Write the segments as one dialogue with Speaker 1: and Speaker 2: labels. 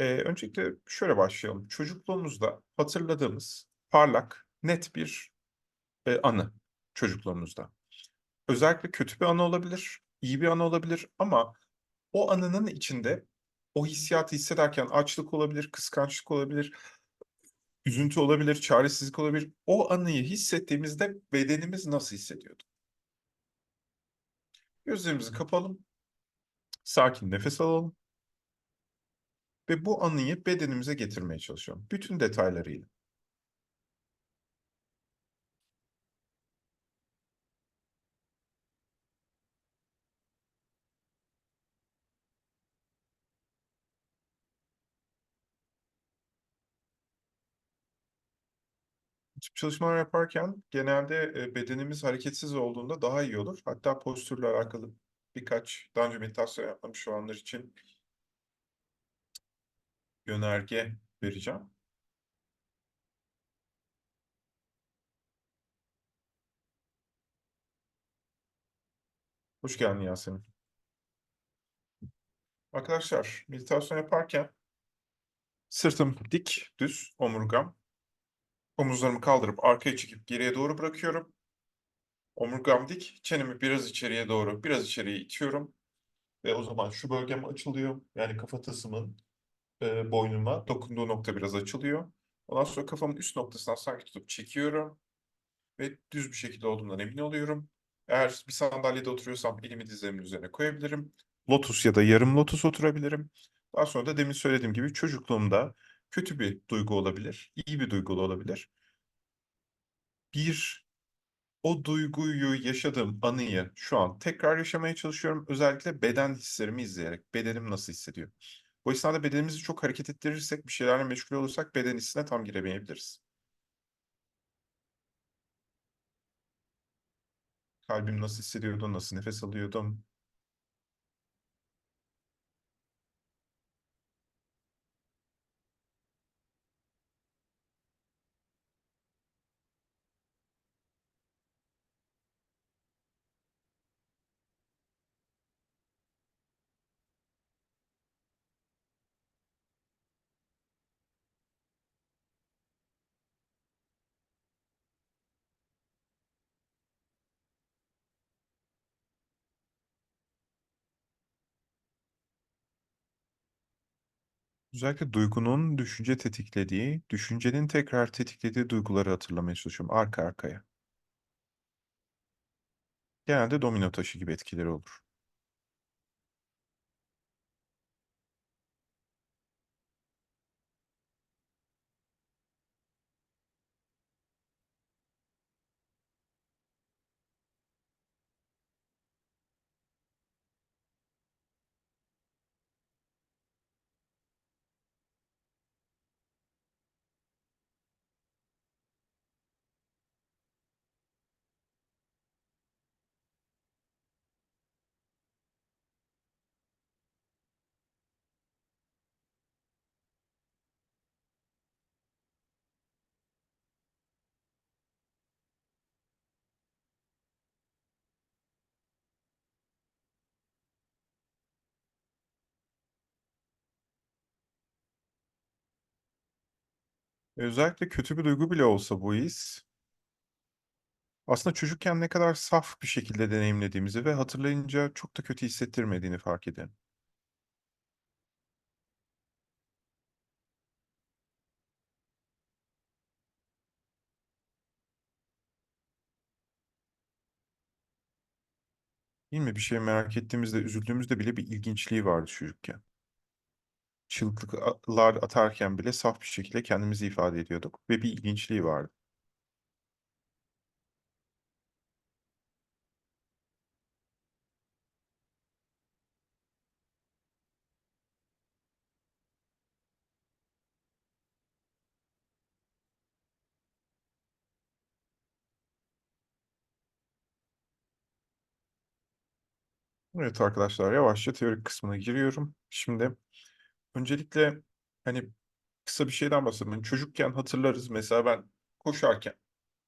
Speaker 1: Eee, öncelikle şöyle başlayalım. Çocukluğumuzda hatırladığımız parlak, net bir, eee, anı çocukluğumuzda. Özellikle kötü bir anı olabilir, iyi bir anı olabilir ama o anının içinde o hissiyatı hissederken açlık olabilir, kıskançlık olabilir, üzüntü olabilir, çaresizlik olabilir. O anıyı hissettiğimizde bedenimiz nasıl hissediyordu? Gözlerimizi kapayalım, sakin nefes alalım ve bu anıyı bedenimize getirmeye çalışalım, bütün detaylarıyla. Çalışmalar yaparken genelde, eee, bedenimiz hareketsiz olduğunda daha iyi olur. Hatta postürle alakalı birkaç daha önce meditasyon yapmış olanlar için yönerge vereceğim. Hoş geldin Yasemin. Arkadaşlar, meditasyon yaparken sırtım dik, düz, omurgam. Omuzlarımı kaldırıp arkaya çekip geriye doğru bırakıyorum. Omurgam dik, çenemi biraz içeriye doğru, biraz içeriye itiyorum ve o zaman şu bölgem açılıyor. Yani kafatasımın, eee, boynuma dokunduğu nokta biraz açılıyor. Ondan sonra kafamın üst noktasından sanki tutup çekiyorum ve düz bir şekilde olduğundan emin oluyorum. Eğer bir sandalyede oturuyorsam elimi dizlerimin üzerine koyabilirim. Lotus ya da yarım lotus oturabilirim. Daha sonra da demin söylediğim gibi çocukluğumda kötü bir duygu olabilir, iyi bir duygu olabilir. Bir, o duyguyu yaşadığım anıyı şu an tekrar yaşamaya çalışıyorum. Özellikle beden hislerimi izleyerek. Bedenim nasıl hissediyor? Bu esnada bedenimizi çok hareket ettirirsek, bir şeylerle meşgul olursak beden hissine tam giremeyebiliriz. Kalbim nasıl hissediyordu, nasıl nefes alıyordum? Özellikle duygunun düşünce tetiklediği, düşüncenin tekrar tetiklediği duyguları hatırlamaya çalışıyorum arka arkaya. Genelde domino taşı gibi etkileri olur. Özellikle kötü bir duygu bile olsa bu his aslında çocukken ne kadar saf bir şekilde deneyimlediğimizi ve hatırlayınca çok da kötü hissettirmediğini fark ediyorum. Değil mi? Bir şeye merak ettiğimizde, üzüldüğümüzde bile bir ilginçliği vardı çocukken. Çığlıklar atarken bile saf bir şekilde kendimizi ifade ediyorduk ve bir ilginçliği vardı. Evet arkadaşlar, yavaşça teorik kısmına giriyorum. Şimdi öncelikle, hani, kısa bir şeyden bahsedeyim. Hani, çocukken hatırlarız mesela ben koşarken,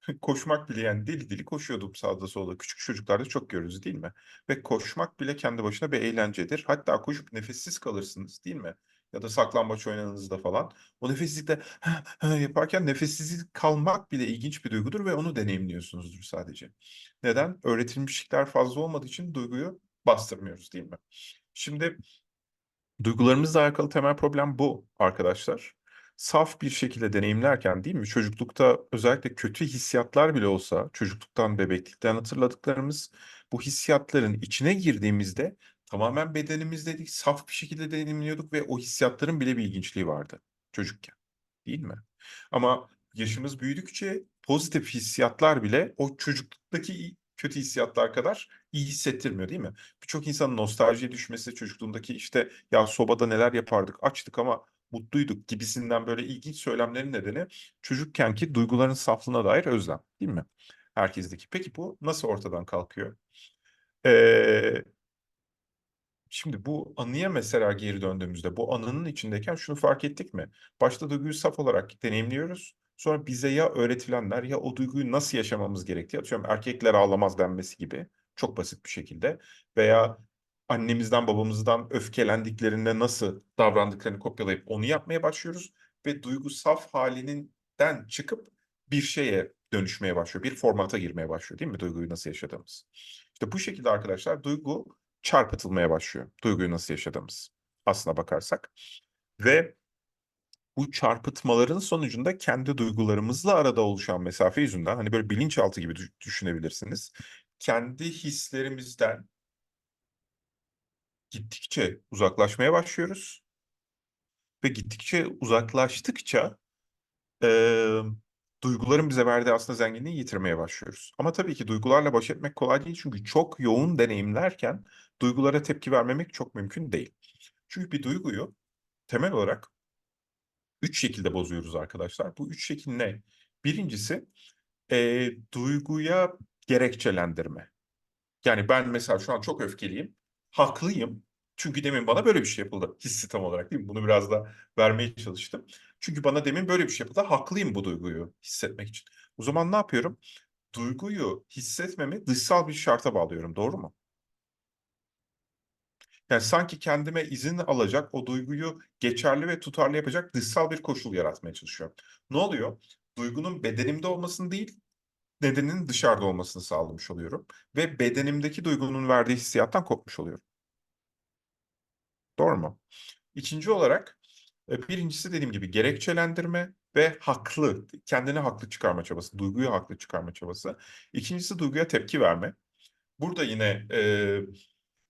Speaker 1: koşmak bile yani deli deli koşuyordum sağda solda. Küçük çocuklarda çok görürüz değil mi? Ve koşmak bile kendi başına bir eğlencedir. Hatta koşup nefessiz kalırsınız değil mi? ya da saklambaç oynadığınızda falan o nefessizlikte yaparken nefessiz kalmak bile ilginç bir duygudur ve onu deneyimliyorsunuzdur sadece. Neden? Öğretilmişlikler fazla olmadığı için duyguyu bastırmıyoruz değil mi? Şimdi duygularımızla alakalı temel problem bu arkadaşlar. Saf bir şekilde deneyimlerken değil mi? Çocuklukta özellikle kötü hissiyatlar bile olsa çocukluktan, bebeklikten hatırladıklarımız bu hissiyatların içine girdiğimizde tamamen bedenimizdeydik, saf bir şekilde deneyimliyorduk ve o hissiyatların bile bir ilginçliği vardı çocukken. Değil mi? Ama yaşımız büyüdükçe pozitif hissiyatlar bile o çocukluktaki kötü hissiyatlar kadar iyi hissettirmiyor değil mi? Birçok insanın nostaljiye düşmesi çocukluğundaki işte ya sobada neler yapardık açtık ama mutluyduk gibisinden böyle ilginç söylemlerin nedeni çocukkenki duyguların saflığına dair özlem değil mi? Herkesteki. Peki bu nasıl ortadan kalkıyor? Ee, Şimdi bu anıya mesela geri döndüğümüzde bu anının içindeyken şunu fark ettik mi? Başta duyguyu saf olarak deneyimliyoruz. Sonra bize ya öğretilenler ya o duyguyu nasıl yaşamamız gerektiği atıyorum erkekler ağlamaz denmesi gibi çok basit bir şekilde veya annemizden babamızdan öfkelendiklerinde nasıl davrandıklarını kopyalayıp onu yapmaya başlıyoruz ve duygu saf halinden çıkıp bir şeye dönüşmeye başlıyor. Bir formata girmeye başlıyor değil mi duyguyu nasıl yaşadığımız? İşte bu şekilde arkadaşlar duygu çarpıtılmaya başlıyor. Duyguyu nasıl yaşadığımız aslına bakarsak. Ve bu çarpıtmaların sonucunda kendi duygularımızla arada oluşan mesafe yüzünden hani böyle bilinçaltı gibi düşünebilirsiniz. Kendi hislerimizden gittikçe uzaklaşmaya başlıyoruz. Ve gittikçe uzaklaştıkça e, duyguların bize verdiği aslında zenginliği yitirmeye başlıyoruz. Ama tabii ki duygularla baş etmek kolay değil çünkü çok yoğun deneyimlerken duygulara tepki vermemek çok mümkün değil. Çünkü bir duyguyu temel olarak üç şekilde bozuyoruz arkadaşlar. Bu üç şekil ne? Birincisi e, duyguya gerekçelendirme. Yani ben mesela şu an çok öfkeliyim. Haklıyım. Çünkü demin bana böyle bir şey yapıldı. Hissi tam olarak değil mi? Bunu biraz da vermeye çalıştım. Çünkü bana demin böyle bir şey yapıldı. Haklıyım bu duyguyu hissetmek için. O zaman ne yapıyorum? Duyguyu hissetmemi dışsal bir şarta bağlıyorum. Doğru mu? Yani sanki kendime izin alacak, o duyguyu geçerli ve tutarlı yapacak dışsal bir koşul yaratmaya çalışıyorum. Ne oluyor? Duygunun bedenimde olmasını değil, nedeninin dışarıda olmasını sağlamış oluyorum. Ve bedenimdeki duygunun verdiği hissiyattan kopmuş oluyorum. Doğru mu? İkinci olarak e, birincisi dediğim gibi gerekçelendirme ve haklı, kendini haklı çıkarma çabası, duyguyu haklı çıkarma çabası. İkincisi duyguya tepki verme. Burada yine e,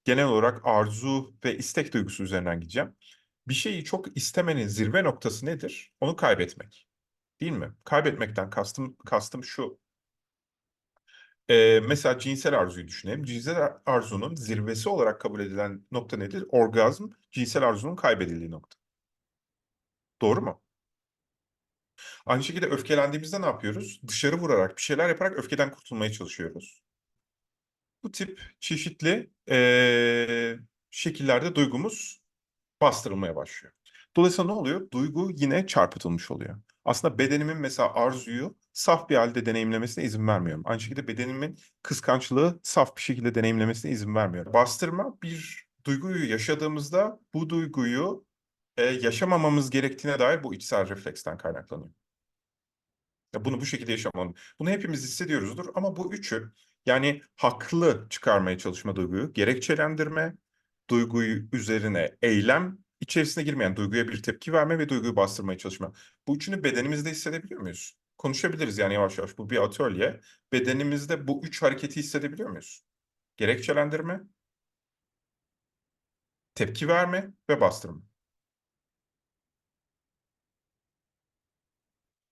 Speaker 1: genel olarak arzu ve istek duygusu üzerinden gideceğim. Bir şeyi çok istemenin zirve noktası nedir? Onu kaybetmek. Değil mi? Kaybetmekten kastım kastım şu. Ee, mesela cinsel arzuyu düşünelim. Cinsel arzunun zirvesi olarak kabul edilen nokta nedir? Orgazm, cinsel arzunun kaybedildiği nokta. Doğru mu? Aynı şekilde öfkelendiğimizde ne yapıyoruz? Dışarı vurarak, bir şeyler yaparak öfkeden kurtulmaya çalışıyoruz. Bu tip çeşitli e, şekillerde duygumuz bastırılmaya başlıyor. Dolayısıyla ne oluyor? Duygu yine çarpıtılmış oluyor. Aslında bedenimin mesela arzuyu saf bir halde deneyimlemesine izin vermiyorum. Aynı şekilde bedenimin kıskançlığı saf bir şekilde deneyimlemesine izin vermiyorum. Bastırma bir duyguyu yaşadığımızda bu duyguyu e, yaşamamamız gerektiğine dair bu içsel refleksten kaynaklanıyor. Ya bunu bu şekilde yaşamam. Bunu hepimiz hissediyoruzdur ama bu üçü yani haklı çıkarmaya çalışma duyguyu, gerekçelendirme, duyguyu üzerine eylem içerisine girmeyen duyguya bir tepki verme ve duyguyu bastırmaya çalışma. Bu üçünü bedenimizde hissedebiliyor muyuz? Konuşabiliriz yani yavaş yavaş. Bu bir atölye. Bedenimizde bu üç hareketi hissedebiliyor muyuz? Gerekçelendirme, tepki verme ve bastırma.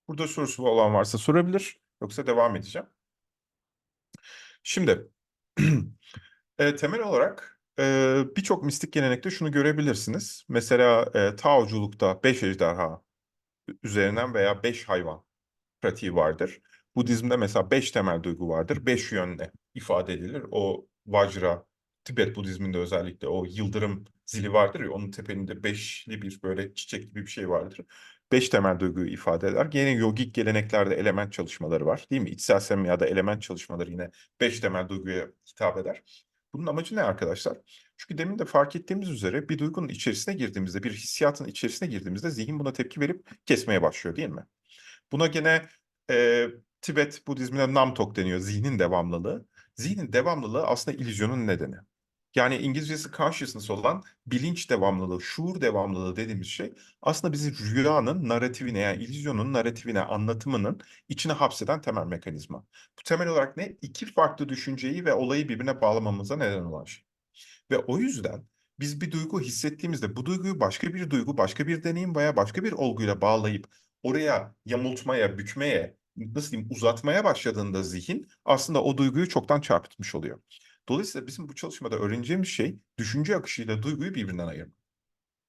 Speaker 1: Burada sorusu olan varsa sorabilir. Yoksa devam edeceğim. Şimdi e, temel olarak e, birçok mistik gelenekte şunu görebilirsiniz. Mesela e, Taoculukta beş ejderha üzerinden veya beş hayvan pratiği vardır. Budizm'de mesela beş temel duygu vardır. Beş yönle ifade edilir. O Vajra, Tibet Budizminde özellikle o yıldırım zili vardır ya onun tepelinde beşli bir böyle çiçek gibi bir şey vardır. Beş temel duyguyu ifade eder. Yine yogik geleneklerde element çalışmaları var değil mi? İçsel semyada element çalışmaları yine beş temel duyguya hitap eder. Bunun amacı ne arkadaşlar? Çünkü demin de fark ettiğimiz üzere bir duygunun içerisine girdiğimizde, bir hissiyatın içerisine girdiğimizde zihin buna tepki verip kesmeye başlıyor değil mi? Buna gene e, Tibet Budizminde Namtok deniyor, zihnin devamlılığı. Zihnin devamlılığı aslında illüzyonun nedeni. Yani İngilizcesi consciousness olan bilinç devamlılığı, şuur devamlılığı dediğimiz şey aslında bizi rüyanın narratifine yani illüzyonun narratifine, anlatımının içine hapseden temel mekanizma. Bu temel olarak ne? İki farklı düşünceyi ve olayı birbirine bağlamamıza neden olan şey. Ve o yüzden biz bir duygu hissettiğimizde bu duyguyu başka bir duygu, başka bir deneyim veya başka bir olguyla bağlayıp oraya yamultmaya, bükmeye, nasıl diyeyim uzatmaya başladığında zihin aslında o duyguyu çoktan çarpıtmış oluyor. Dolayısıyla bizim bu çalışmada öğreneceğimiz şey düşünce akışıyla duyguyu birbirinden ayırmak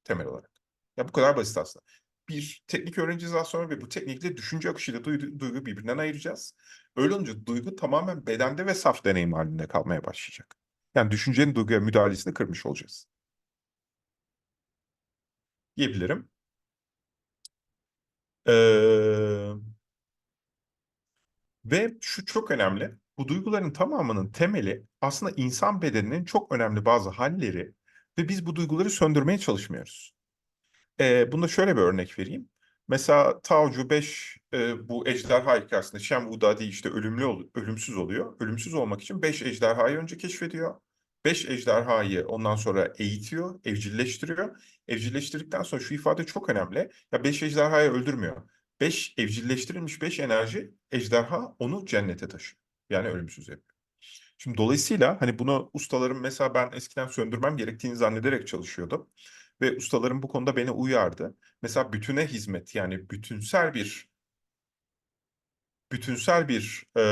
Speaker 1: temel olarak. Ya bu kadar basit aslında. Bir teknik öğreneceğiz daha sonra ve bu teknikle düşünce akışıyla duygu, duyguyu birbirinden ayıracağız. Öyle olunca duygu tamamen bedende ve saf deneyim halinde kalmaya başlayacak. Yani düşüncenin duyguya müdahalesini kırmış olacağız. Diyebilirim. Ee, ve şu çok önemli. Bu duyguların tamamının temeli aslında insan bedeninin çok önemli bazı halleri ve biz bu duyguları söndürmeye çalışmıyoruz. Ee, bunda şöyle bir örnek vereyim. Mesela Taocu 5 e, bu ejderha hikayesinde Shem Wudadi işte ölümlü ol, ölümsüz oluyor. Ölümsüz olmak için 5 ejderhayı önce keşfediyor. 5 ejderhayı ondan sonra eğitiyor, evcilleştiriyor. Evcilleştirdikten sonra şu ifade çok önemli. Ya 5 ejderhayı öldürmüyor. 5 evcilleştirilmiş 5 enerji ejderha onu cennete taşıyor. Yani ölümsüz yapıyor. Şimdi dolayısıyla hani bunu ustalarım mesela ben eskiden söndürmem gerektiğini zannederek çalışıyordum. Ve ustalarım bu konuda beni uyardı. Mesela bütüne hizmet yani bütünsel bir bütünsel bir e,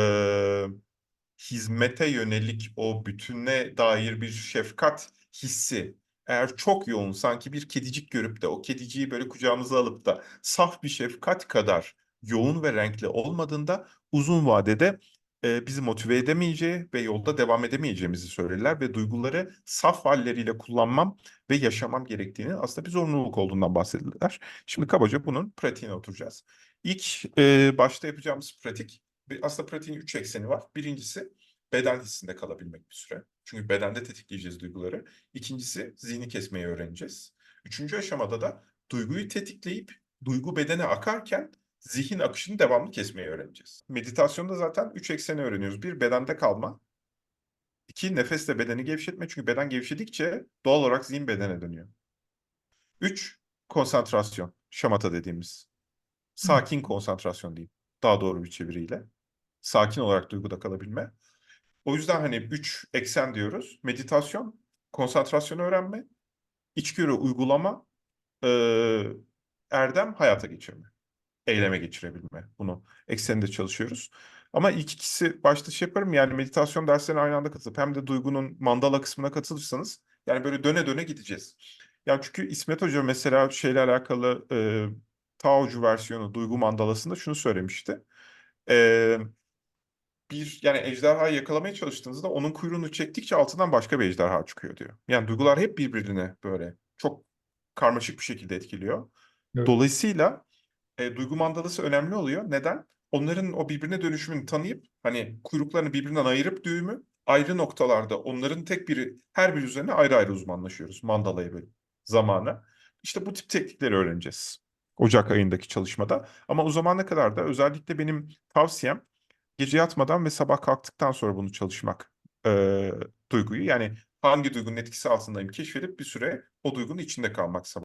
Speaker 1: hizmete yönelik o bütüne dair bir şefkat hissi eğer çok yoğun sanki bir kedicik görüp de o kediciyi böyle kucağımıza alıp da saf bir şefkat kadar yoğun ve renkli olmadığında uzun vadede e, bizi motive edemeyeceği ve yolda devam edemeyeceğimizi söylerler ve duyguları saf halleriyle kullanmam ve yaşamam gerektiğini aslında bir zorunluluk olduğundan bahsediyorlar. Şimdi kabaca bunun pratiğine oturacağız. İlk e, başta yapacağımız pratik, aslında pratiğin üç ekseni var. Birincisi beden hissinde kalabilmek bir süre. Çünkü bedende tetikleyeceğiz duyguları. İkincisi zihni kesmeyi öğreneceğiz. Üçüncü aşamada da duyguyu tetikleyip duygu bedene akarken zihin akışını devamlı kesmeyi öğreneceğiz. Meditasyonda zaten üç ekseni öğreniyoruz. Bir, bedende kalma. İki, nefesle bedeni gevşetme. Çünkü beden gevşedikçe doğal olarak zihin bedene dönüyor. Üç, konsantrasyon. Şamata dediğimiz. Sakin konsantrasyon diyeyim. Daha doğru bir çeviriyle. Sakin olarak duyguda kalabilme. O yüzden hani üç eksen diyoruz. Meditasyon, konsantrasyon öğrenme, içgörü uygulama, eee, erdem hayata geçirme. Eyleme geçirebilme. Bunu ekseninde çalışıyoruz. Ama ilk ikisi başta şey yaparım yani meditasyon derslerine aynı anda katılıp hem de duygunun mandala kısmına katılırsanız yani böyle döne döne gideceğiz. Yani çünkü İsmet Hoca mesela şeyle alakalı e, Taocu versiyonu duygu mandalasında şunu söylemişti. E, bir yani ejderhayı yakalamaya çalıştığınızda onun kuyruğunu çektikçe altından başka bir ejderha çıkıyor diyor. Yani duygular hep birbirine böyle çok karmaşık bir şekilde etkiliyor.
Speaker 2: Evet.
Speaker 1: Dolayısıyla e, duygu mandalası önemli oluyor. Neden? Onların o birbirine dönüşümünü tanıyıp hani kuyruklarını birbirinden ayırıp düğümü ayrı noktalarda onların tek biri her bir üzerine ayrı ayrı uzmanlaşıyoruz mandalaya böyle zamana. İşte bu tip teknikleri öğreneceğiz. Ocak ayındaki çalışmada. Ama o zamana kadar da özellikle benim tavsiyem gece yatmadan ve sabah kalktıktan sonra bunu çalışmak e, duyguyu. Yani hangi duygunun etkisi altındayım keşfedip bir süre o duygunun içinde kalmak sabah.